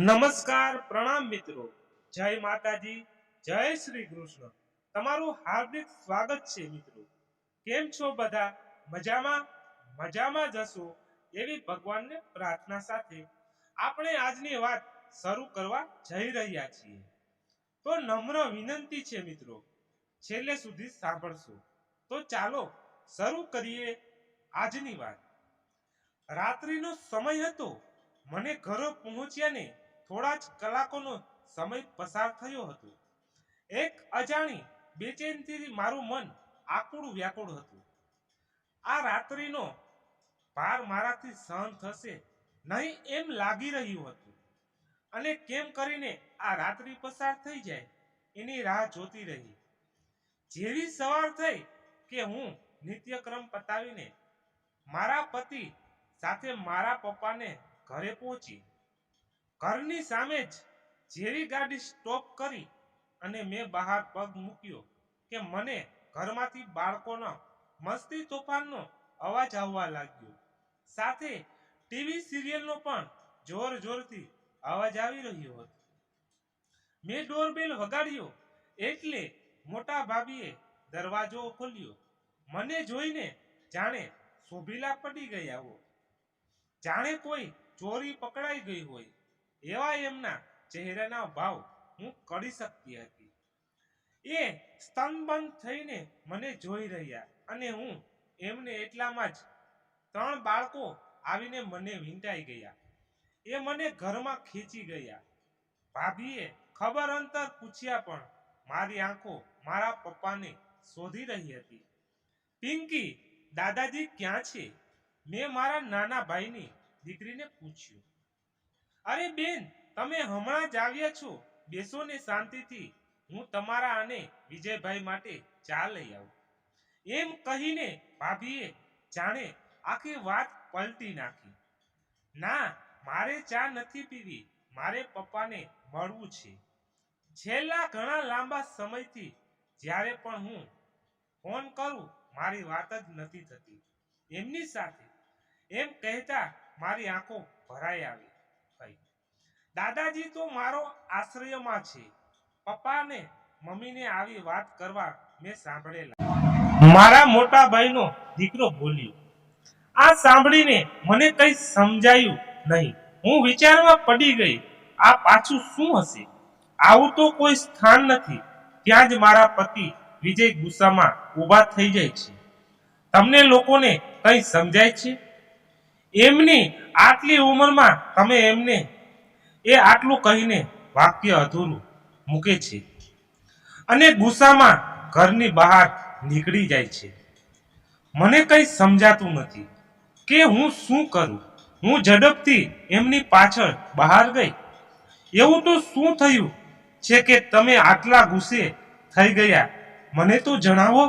નમસ્કાર, પ્રણામ મિત્રો. જય માતાજી, જય શ્રી કૃષ્ણ. તમારું હાર્દિક સ્વાગત છે મિત્રો. કેમ છો બધા? મજામાં? મજામાં જશો એવી ભગવાનને પ્રાર્થના સાથે આપણે આજની વાત શરૂ કરવા જઈ રહ્યા છીએ. તો નમ્ર વિનંતી છે મિત્રો, છેલ્લે સુધી સાંભળશો. તો ચાલો શરૂ કરીએ આજની વાત. રાત્રિનો સમય હતો. મને ઘરે પહોંચ્યાને થોડા જ કલાકોનો સમય પસાર થયો હતો. એક અજાણી બેચેનથી મારું મન આકુળ વ્યાકુળ હતું. આ રાત્રિનો ભાર મારાથી સહન થશે નહીં એમ લાગી રહ્યું હતું. અને કેમ કરીને આ રાત્રિ પસાર થઈ જાય એની રાહ જોતી રહી. જેવી સવાર થઈ કે હું નિત્યક્રમ પતાવીને મારા પતિ સાથે મારા પપ્પાને ઘરે પહોંચી ઘરની સામે જ જેવી ગાડી સ્ટોપ કરી અને મેં બહાર પગ મૂક્યો કે મને ઘરમાંથી બાળકોનો મસ્તી તોફાનનો અવાજ આવવા લાગ્યો. સાથે ટીવી સિરિયલનો પણ જોર જોરથી અવાજ આવી રહ્યો હતો. મેં ડોરબેલ વગાડ્યો એટલે મોટા ભાભીએ દરવાજો ખોલ્યો. મને જોઈને જાણે શોભીલા પડી ગયા હો જાણે કોઈ ચોરી પકડાઈ ગઈ હોય. એવા એમના ચહેરાના ભાવ હું કરી શકતી હતી. એ સ્તનબંધ થઈને મને જોઈ રહ્યા અને હું એમને એટલામાં જ ત્રણ બાળકો આવીને મને વિંટાઈ ગયા. એ મને ઘરમાં ખેંચી ગયા. ભાભીએ ખબર અંતર પૂછ્યા પણ મારી આંખો મારા પપ્પાને શોધી રહી હતી. પિંકી, દાદાજી ક્યાં છે? મેં મારા નાના ભાઈની દીકરીને પૂછ્યું. અરે બેન, તમે હમણાં જ આવ્યા છો. બેસો ને શાંતિથી. હું તમારા અને વિજયભાઈ માટે ચા લઈ આવું. એમ કહીને ભાભીએ જાણે આખી વાત પલટી નાખી. ના, મારે ચા નથી પીવી. મારે પપ્પાને મળવું છે. છેલ્લા ઘણા લાંબા સમયથી જ્યારે પણ હું ફોન કરું, મારી વાત જ નથી થતી. એમની સાથે એમ કહેતા મારી આંખો ભરાઈ આવી. દાદાજી તો મારો આશ્રયમાં છે. પપ્પાને, મમ્મીને આવી વાત કરવા મેં સાંભળેલા. મારા મોટા ભાઈનો દીકરો બોલ્યો, આ સાંભળીને મને કંઈ સમજાયું નહીં. હું વિચારમાં પડી ગઈ. આ પાછું શું હશે? આવું તો કોઈ સ્થાન નથી. ત્યાં જ મારા પતિ વિજય ગુસ્સામાં ઊભા થઈ જાય છે. તમને લોકોને કંઈ સમજાય છે? એમની આટલી ઉંમરમાં તમે એમને એ આટલું કહીને વાક્ય અધૂરું મૂકે છે. અને ગુસ્સામાં ઘરની બહાર નીકળી જાય છે. મને કંઈ સમજાતું નથી કે હું શું કરું? હું ઝડપથી એમની પાછળ બહાર ગઈ. એવું તો શું થયું છે કે તમે આટલા ગુસ્સે થઈ ગયા? મને તો જણાવો.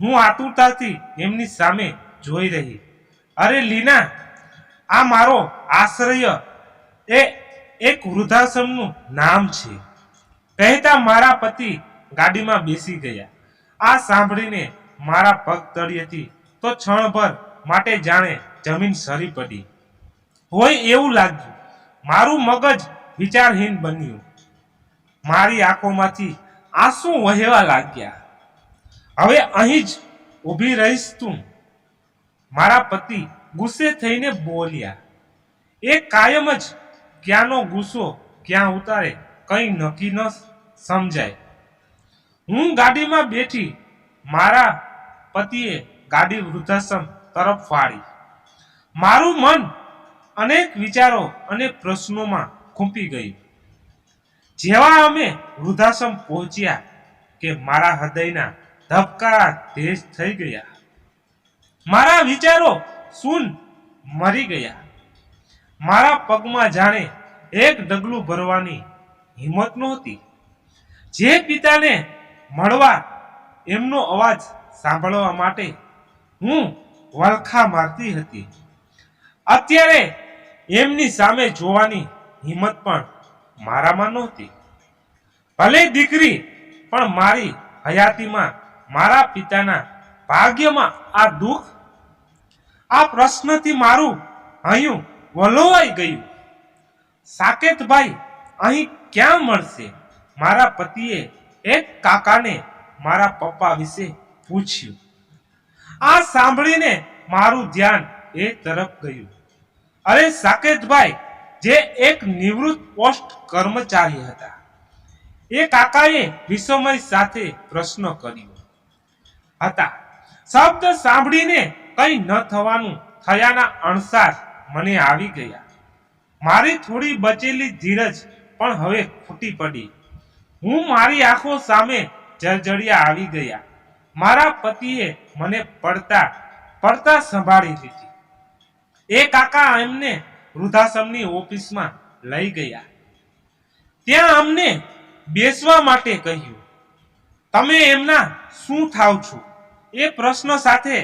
હું આતુરતાથી એમની સામે જોઈ રહી. અરે લીના, આ મારો આશ્રય એ એક વૃદ્ધાશ્રમનું નામ છે. કહેતા મારા પતિ ગાડીમાં બેસી ગયા. આ સાંભળીને મારા પગ તળિયેથી તો ક્ષણભર માટે જાણે જમીન સરી પડી. હોય એવું લાગ્યું. મારું મગજ વિચારહીન બન્યું. મારી આંખોમાંથી આંસુ વહેવા લાગ્યા. હવે અહીં જ ઊભી રહીશ તું. મારા પતિ ગુસ્સે થઈને બોલ્યા. એ કાયમ જ ક્યાંનો ગુસ્સો ક્યાં ઉતારે કંઈ નક્કી ન સમજાય. હું ગાડીમાં બેઠી મારા પતિએ ગાડી વૃદ્ધાશ્રમ તરફ ફાળી મારું મન અનેક વિચારો અને પ્રશ્નોમાં ખૂંપી ગયું. જેવા અમે વૃદ્ધાશ્રમ પહોંચ્યા કે મારા હૃદયના ધબકારા તેજ થઈ ગયા. મારા વિચારો સૂન મરી ગયા. મારા પગમાં જાણે એક ડગલું ભરવાની હિંમત નહોતી. જે પિતાને મળવા એમનો અવાજ સાંભળવા માટે હું વલખા મારતી હતી. અત્યારે એમની સામે જોવાની હિંમત પણ મારામાં નહોતી. ભલે દીકરી પણ મારી હયાતીમાં મારા પિતાના ભાગ્યમાં આ દુઃખ, આ પ્રશ્નથી મારું હૈયું વલોવાઈ ગયું. સાકેતભાઈ, અહીં ક્યાં મળશે? મારા પતિએ એક કાકાને મારા પપ્પા વિશે પૂછ્યું. આ સાંભળીને મારું ધ્યાન એ તરફ ગયું. અરે સાકેતભાઈ, જે એક નિવૃત્ત પોસ્ટ કર્મચારી હતા. એ કાકાએ વિશ્વમય સાથે પ્રશ્ન કર્યો. હતા. શબ્દ સાંભળીને કંઈ ન થવાનું થયાના અણસાર મને આવી ગયા. મારી થોડી બચેલી ધીરજ પણ હવે ખૂટી પડી. હું મારી આંખો સામે જળજળિયા આવી ગયા. મારા પતિએ મને પડતા પડતા સંભાળી લીધી. એ કાકા એમને વૃદ્ધાશ્રમની ઓફિસમાં લઈ ગયા. ત્યાં અમને બેસવા માટે કહ્યું, તમે એમના શું થાવ છો? એ પ્રશ્ન સાથે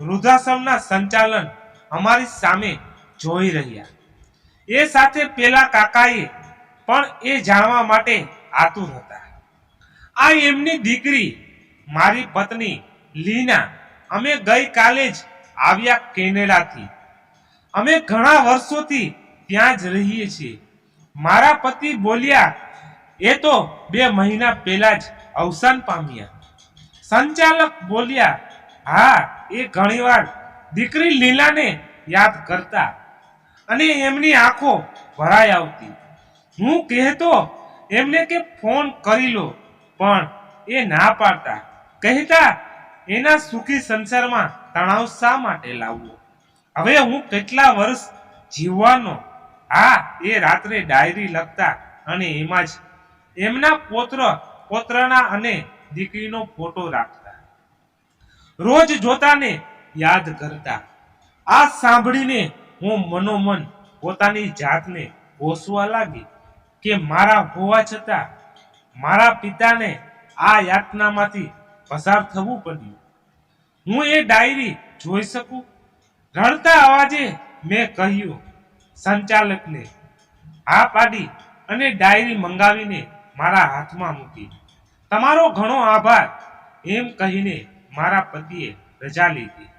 વૃદ્ધાશ્રમના સંચાલન અમારી સામે જોઈ રહ્યા. એ સાથે પેલા કાકાએ પણ એ જાણવા માટે આતુર હતા. આ એમની દીકરી, મારી પત્ની, લીના, અમે ગઈકાલે જ આવ્યા કેનેડાથી. અમે ઘણા વર્ષોથી ત્યાં જ રહીએ છીએ. મારા પતિ બોલ્યા, એ તો બે મહિના પહેલા જ અવસાન પામ્યા. સંચાલક બોલ્યા, હા, એ ઘણીવાર દીકરી લીલાને યાદ કરતા. અને એમની આંખો ભરાઈ આવતી. હું કહેતો, એમને કે ફોન કરી લો, પણ એ ના પાડતા. કહેતા, એના સુખી સંસારમાં તણાવ શા માટે લાવવો? હવે હું કેટલા વર્ષ જીવવાનો? હા, એ રાત્રે ડાયરી લખતા અને એમાં જ એમના પોત્ર, પોત્રના અને દીકરીનો ફોટો રાખતા. રોજ જોતાને યાદ કરતા. આ સાંભળીને હું મનોમન પોતાની જાતને કોસવા લાગી કે મારા હોવા છતાં મારા પિતાને આ યાતનામાંથી પસાર થવું પડ્યું. હું એ ડાયરી જોઈ શકું? રડતા અવાજે મેં કહ્યું, સંચાલકને આ પાડી અને ડાયરી મંગાવીને મારા હાથમાં મૂકી. તમારો ઘણો આભાર, એમ કહીને મારા પતિએ રજા લીધી.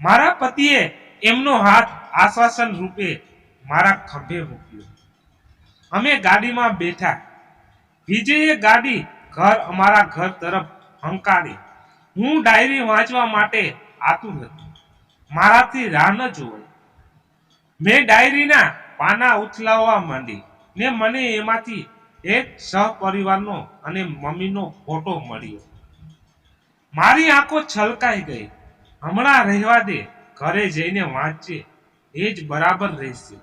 મારા પતિએ એમનો હાથ આશ્વાસન રૂપે મારા ખભે મૂક્યો. અમે ગાડીમાં બેઠા. વિજયે ગાડી ઘર અમારા ઘર તરફ હંકારી. હું ડાયરી વાંચવા માટે આતુર હતો. મારાથી રાહ ન જોવાય મેં ડાયરીના પાના ઉથલાવવા માંડી ને મને એમાંથી એક સહપરિવારનો અને મમ્મીનો ફોટો મળ્યો. મારી આંખો છલકાઈ ગઈ. હમણાં રહેવા દે. ઘરે જઈને વાંચીએ એ જ બરાબર રહેશે.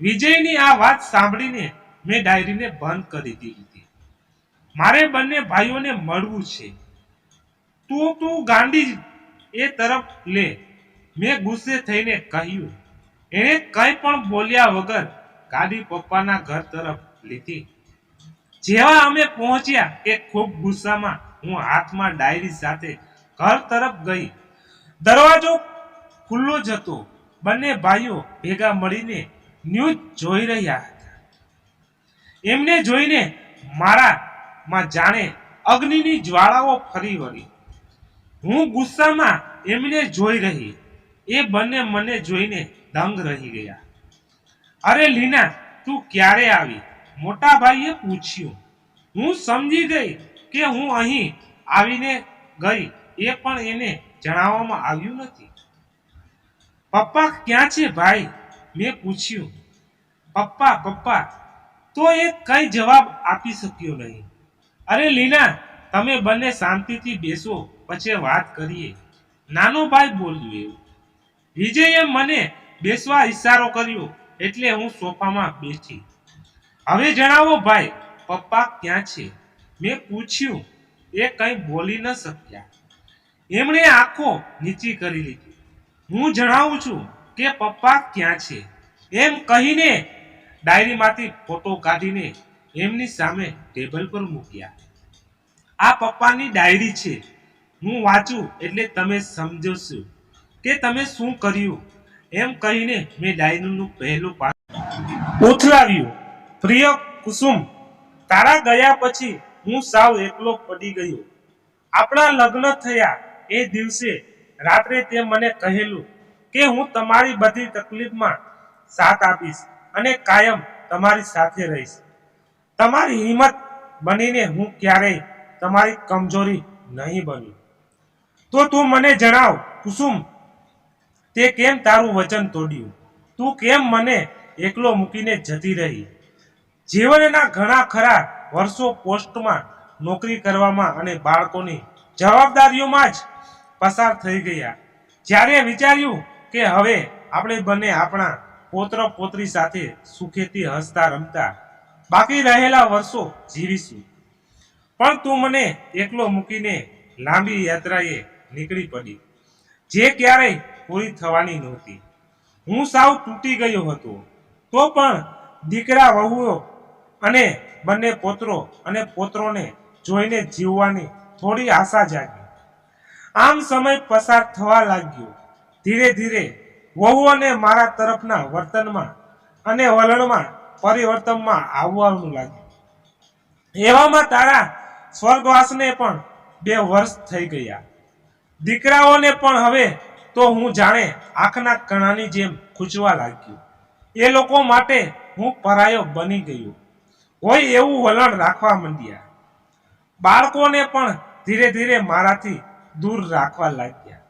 વિજયની આ વાત સાંભળીને મેં ડાયરીને બંધ કરી દીધી. મારે બંને ભાઈઓને મળવું છે. તું તું ગાંડી એ તરફ લે. મેં ગુસ્સે થઈને કહ્યું, એણે કંઈ પણ બોલ્યા વગર ગાડી પપ્પાના ઘર તરફ લીધી. જેવા અમે પહોંચ્યા કે ખૂબ ગુસ્સામાં હું હાથમાં ડાયરી સાથે ઘર તરફ ગઈ. દરવાજો ખુલ્લો જતો બંને ભાઈઓ ભેગા મળીને ન્યૂઝ જોઈ રહ્યા હતા. એમને જોઈને મારામાં જાણે અગ્નિની જ્વાળાઓ ફરી વળી. હું ગુસ્સામાં એમને જોઈ રહી. એ બંને મને જોઈને દંગ રહી ગયા. અરે લીના, તું ક્યારે આવી? મોટા ભાઈએ પૂછ્યું. હું સમજી ગઈ કે હું અહીં આવીને ગઈ, એ પણ એને જણાવવામાં આવ્યું નથી. પપ્પા, ક્યાં છે ભાઈ? મેં પૂછ્યું. પપ્પા પપ્પા, તો એ કઈ જવાબ આપી શક્યો નહીં. અરે લીના, તમે બંને શાંતિથી બેસો, પછી વાત કરીએ. નાનો ભાઈ બોલ્યું એવું. વિજયે મને બેસવા ઈશારો કર્યો, એટલે હું સોફામાં બેઠી. હવે જણાવો ભાઈ, પપ્પા ક્યાં છે? મેં પૂછ્યું. એ કંઈ બોલી ન શક્યા. એમણે આંખો નીચી કરી લીધી. હું જણાવું છું કે પપ્પા ક્યાં છે? એમ કહીને ડાયરીમાંથી ફોટો કાઢીને એમની સામે ટેબલ પર મૂક્યા. આ પપ્પાની ડાયરી છે. હું વાંચું એટલે તમે સમજશો કે તમે શું કર્યું? એમ કહીને મેં ડાયરીનું પહેલું પાન ઉથલાવ્યું. પ્રિય કુસુમ, તારા ગયા પછી હું સાવ એકલો પડી ગયો. આપણા લગ્ન થયા એ દિવસે રાત્રે તે મને કહેલું કે હું તમારી બધી તકલીફમાં સાથ આપીશ અને કાયમ તમારી સાથે રહીશ. તમારી હિંમત બનીને હું ક્યારેય તમારી કમજોરી નહીં બની. તો તું મને જણાવ, કુસુમ, તે કેમ તારું વચન તોડ્યું? તું કેમ મને એકલો મૂકીને જતી રહી? જીવનના ઘણા ખરા વર્ષો પોસ્ટમાં નોકરી કરવામાં અને બાળકોની જવાબદારીઓમાં જ પસાર થઈ ગયા. જ્યારે વિચાર્યું કે હવે આપણે બંને આપણા પોત્ર પોત્રી સાથે સુખેથી હસતા રમતા બાકી રહેલા વર્ષો જીવીશું. પણ તું મને એકલો મૂકીને લાંબી યાત્રાએ નીકળી પડી. જે ક્યારેય પૂરી થવાની નહોતી. હું સાવ તૂટી ગયો હતો. તો પણ દીકરા વહુઓ અને બંને પોત્રો અને પોત્રોને જોઈને જીવવાની થોડી આશા જાગી. આમ સમય પસાર થવા લાગ્યો. ધીરે ધીરે વહુઓને મારા તરફના વર્તનમાં અને વલણમાં પરિવર્તનમાં આવવાનું લાગ્યું. એવામાં તારા સ્વર્ગવાસને પણ બે વર્ષ થઈ ગયા. દીકરાઓને પણ હવે તો હું જાણે આંખના કણાની જેમ ખૂંચવા લાગ્યું. એ લોકો માટે હું પરાયો બની ગયો. હોય એવું વલણ રાખવા માંડ્યા. બાળકોને પણ ધીરે ધીરે મારાથી દૂર રાખવા લાગ્યા.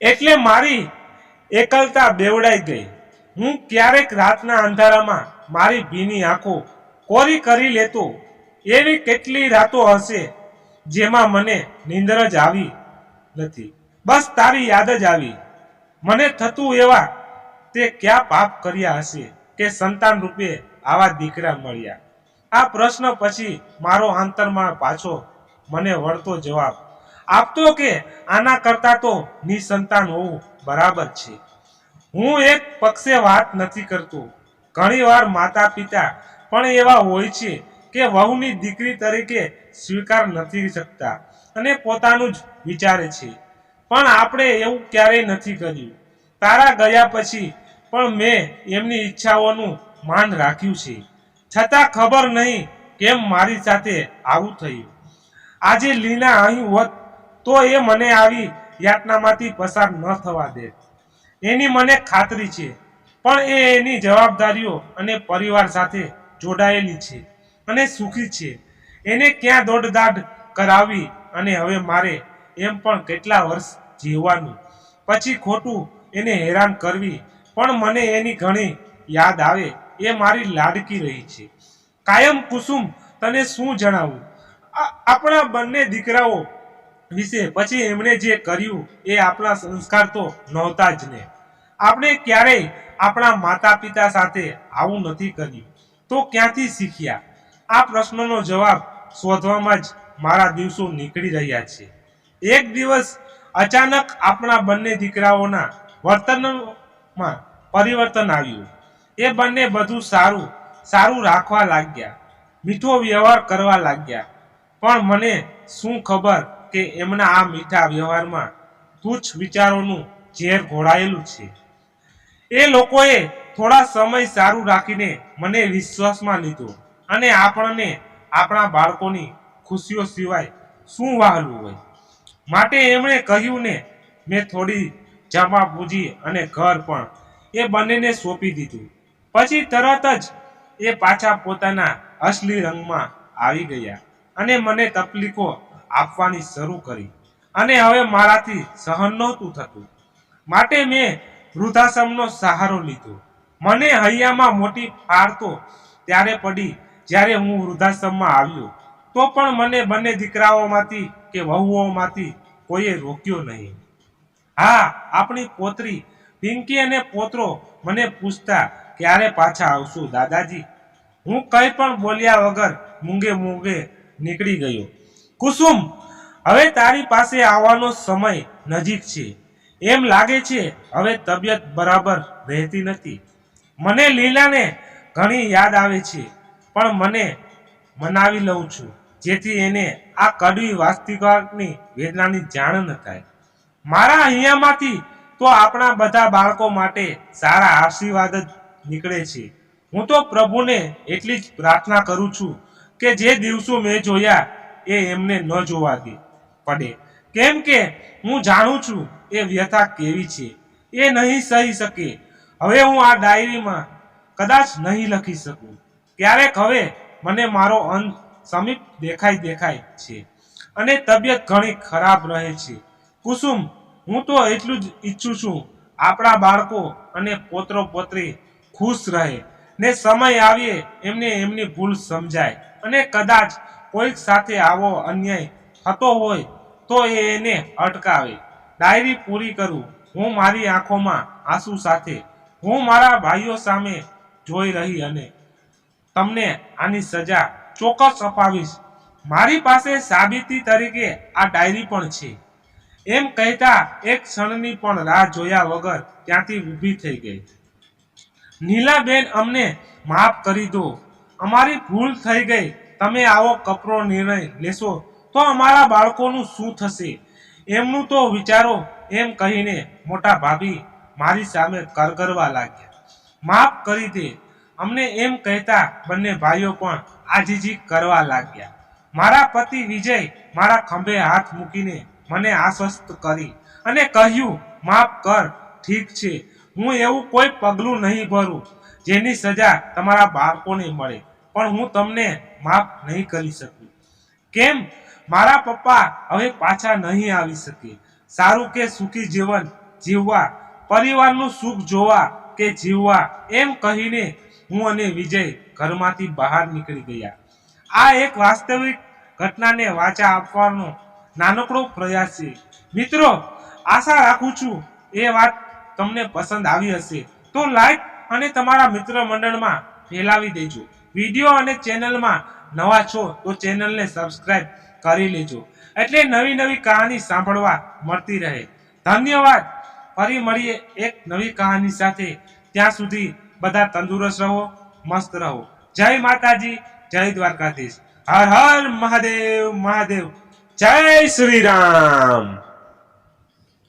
એટલે મારી એકલતા બેવડાઈ ગઈ. હું ક્યારેક રાતના અંધારામાં મારી ભીની આંખો કોરી કરી લેતો, એવી કેટલી રાતો હશે જેમાં મને નીંદર જ આવી નથી. બસ તારી યાદ જ આવી. મને થતું એવા તે ક્યાં પાપ કર્યા હશે કે સંતાન રૂપે આવા દીકરા મળ્યા? આ પ્રશ્ન પછી મારો આંતરમાં પાછો મને વળતો જવાબ આપતો કે આના કરતા તો નિસંતાન હોવું બરાબર છે. હું એક પક્ષે વાત નથી કરતો. ઘણીવાર માતા પિતા પણ એવા હોય છે કે વહુની દીકરી તરીકે સ્વીકાર નથી શકતા અને પોતાનું જ વિચારે છે. પણ આપણે એવું ક્યારેય નથી કર્યું. તારા ગયા પછી પણ મેં એમની ઈચ્છાઓનું માન રાખ્યું છે. છતાં ખબર નહીં કેમ મારી સાથે આવું થયું. આજે લીના અહીં હોત તો એ મને આવી યાતનામાંથી પસાર ન થવા દે. એની મને ખાતરી છે. પણ એ એની જવાબદારીઓ અને પરિવાર સાથે જોડાયેલી છે અને સુખી છે. એને ક્યાં દોડદાડ કરાવી અને હવે મારે એમ પણ કેટલા વર્ષ જીવવાનું. પછી ખોટું એને હેરાન કરવી પણ મને એની ઘણી યાદ આવે એ મારી લાડકી રહી છે. કાયમ કુસુમ તને શું જણાવું? આપણા બંને દીકરાઓ વિશે પછી એમણે જે કર્યું એ આપણા સંસ્કાર તો નહોતા જ ને. આપણે ક્યારેય આપણા માતા પિતા સાથે આવું નથી કર્યું. તો ક્યાંથી શીખ્યા? આ પ્રશ્નનો જવાબ શોધવામાં જ મારા દિવસો નીકળી રહ્યા છે. એક દિવસ અચાનક આપણા બંને દીકરાઓના વર્તનમાં પરિવર્તન આવ્યું. એ બંને બધું સારું સારું રાખવા લાગ્યા. મીઠો વ્યવહાર કરવા લાગ્યા. પણ મને શું ખબર કે એમના આ મીઠા વ્યવહારમાં તુચ્છ વિચારોનું ઝેર ઘોળાયેલું છે. એ લોકોએ થોડા સમય સારું રાખીને મને વિશ્વાસમાં લીધો અને આપણને આપણા બાળકોની ખુશીઓ સિવાય શું વહાલું હોય? માટે એમણે કહ્યું ને, મેં થોડી જમા પૂજી અને ઘર પણ એ બંનેને સોંપી દીધું. પછી તરત જ એ પાછા પોતાના અસલી રંગમાં આવી ગયા અને મને તકલીફો આપવાની શરૂ કરી. અને હવે મારાથી સહન નહોતું થતું. માટે મેં વૃદ્ધાશ્રમનો સહારો લીધો. મને હૈયામાં મોટી ફાળતો ત્યારે પડી જ્યારે હું વૃદ્ધાશ્રમમાં આવ્યો. તો પણ મને બંને દીકરાઓમાંથી કે વહુઓમાંથી કોઈએ રોક્યો નહીં. હા, આપણી પોતરી પિંકી અને પોતરો મને પૂછતા, ક્યારે પાછા આવશું, દાદાજી? હું કંઈ પણ બોલ્યા વગર મૂંગે મૂંગે નીકળી ગયો. કુસુમ, હવે તારી પાસે આવવાનો સમય નજીક છે. એમ લાગે છે, હવે તબિયત બરાબર રહેતી નથી. મને લીલાને ઘણી યાદ આવે છે, પણ મને મનાવી લઉં છું, જેથી એને આ કડવી વાસ્તવિકની વેદનાની જાણ ન થાય. મારા અહીંયામાંથી તો આપણા બધા બાળકો માટે સારા આશીર્વાદ જ નીકળે છે. હું તો પ્રભુને એટલી જ પ્રાર્થના કરું છું કે જે દિવસો મેં જોયા એ એમને ન જોવા દે, પડે. કેમ કે હું જાણું છું એ વ્યથા કેવી છે. એ નહીં સહી શકે. હવે હું આ ડાયરીમાં કદાચ નહીં લખી શકું. ક્યારેક હવે મને મારો અંત સમીપ દેખાઈ દેખાય છે અને તબિયત ઘણી ખરાબ રહે છે. કુસુમ, હું તો એટલું જ ઈચ્છું છું, આપણા બાળકો અને પોત્રો પોત્રી ખુશ રહે ને સમય આવીએ એમને એમની ભૂલ સમજાય અને કદાચ કોઈક સાથે આવો અન્યાય થતો હોય તો એ એને અટકાવે. ડાયરી પૂરી કરું. હું મારી આંખોમાં આંસુ સાથે. હું મારા ભાઈઓ સામે જોઈ રહી અને તમને આની સજા ચોક્કસ અપાવીશ. મારી પાસે સાબિતી તરીકે આ ડાયરી પણ છે. એમ કહેતા એક ક્ષણની પણ રાહ જોયા વગર ત્યાંથી ઊભી થઈ ગઈ. નીલાબેન અમને માફ કરી દો. અમારી ભૂલ થઈ ગઈ. તમે આવો કપરો નિર્ણય લેશો, તો અમારા બાળકોનું શું થશે? એમનું તો વિચારો, એમ કહીને મોટા ભાભી મારી સામે કરગરવા લાગ્યા. માફ કરી દે, અમને એમ કહેતા બંને ભાઈઓ પણ આજીજી કરવા લાગ્યા. મારા પતિ વિજય મારા ખંભે હાથ મૂકીને મને આશ્વસ્ત કરી અને કહ્યું, માફ કર, ઠીક છે, હું એવું કોઈ પગલું નહીં ભરું, જેની સજા તમારા બાળકોને મળે. પણ હું તમને માફ નહીં કરી શકું. કેમ? મારા પપ્પા હવે પાછા નહીં આવી શકે. સારું કે સુખી જીવન જીવવા, પરિવારનું સુખ જોવા કે જીવવા, એમ કહીને હું અને વિજય ઘરમાંથી બહાર નીકળી ગયા. આ એક વાસ્તવિક ઘટનાને વાચા આપવાનો નાનકડો પ્રયાસ છે. મિત્રો, આશા રાખું છું એ વાત તમને પસંદ આવી હશે. તો લાઈક અને તમારા મિત્ર મંડળમાં ફેલાવી દેજો. વીડિયો અને ચેનલમાં નવા છો તો ચેનલને સબસ્ક્રાઇબ કરી લેજો. એટલે નવી નવી કહાની સાંભળવા મળતી રહે. ધન્યવાદ. ફરી મળીએ એક નવી કહાની સાથે. ત્યાં સુધી બધા તંદુરસ્ત રહો, મસ્ત રહો. જય માતાજી, જય દ્વારકાધીશ. હર હર મહાદેવ મહાદેવ. જય શ્રી રામ.